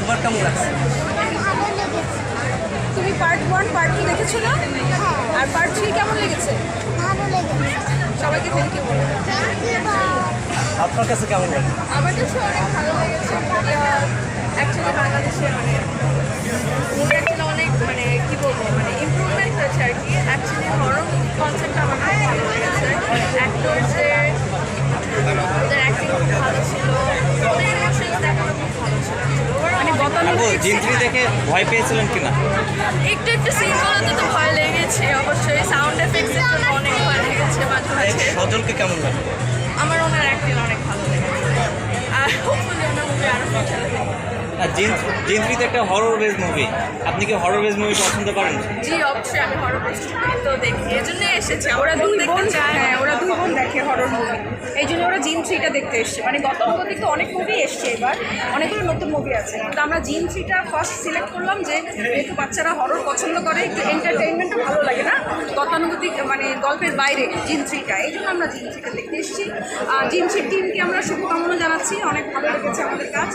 তোমার কেমন লাগছে? তুমি পার্ট ওয়ান পার্ট টু দেখেছ না? হ্যাঁ। আর পার্ট থ্রি কেমন লেগেছে? ভালো লেগেছে। সবাইকে থ্যাংক ইউ বলো থ্যাংক ইউ আপনার কাছে কেমন লাগে? আমার কাছে অনেক ভালো লেগেছে। অ্যাকচুয়ালি বাংলাদেশে জিন গতানুগতিক জিন্ত্রি দেখে ভয় পেয়েছিলেন কিনা? একটু একটু সিন বলতে তো ভয় লেগেছে অবশ্যই। সাউন্ড এফেক্টসের জন্য অনেক ভয় লেগেছে মাঝে মাঝে। সজলকে কেমন লাগে? আমার ওনার অ্যাক্টিং অনেক ভালো লেগেছে আর জিন্ত্রিতে একটা হরর বেজ মুভি আপনি কি হরর বেজ মুভি পছন্দ করেন? জি অবশ্যই আমি হরর তো দেখি। এজন্যই এসেছি। ওরা দুই বোন হ্যাঁ ওরা দুই বোন দেখে হরর মুভি এই জন্য ওরা জিম থ্রিটা দেখতে এসছে। মানে গতানুগতিক তো অনেক মুভি এসছে এবার। অনেকগুলো নতুন মুভি আছে। কিন্তু আমরা জিম থ্রিটা ফার্স্ট সিলেক্ট করলাম যে যেহেতু বাচ্চারা হরর পছন্দ করে একটু না গতানুগতিক মানে গল্পের বাইরে থ্রিটা এই জন্য আমরা থ্রিটা দেখতে এসেছি। থ্রির টিমকে আমরা শুভকামনা জানাচ্ছি, অনেক ভালো লেগেছে আমাদের কাজ।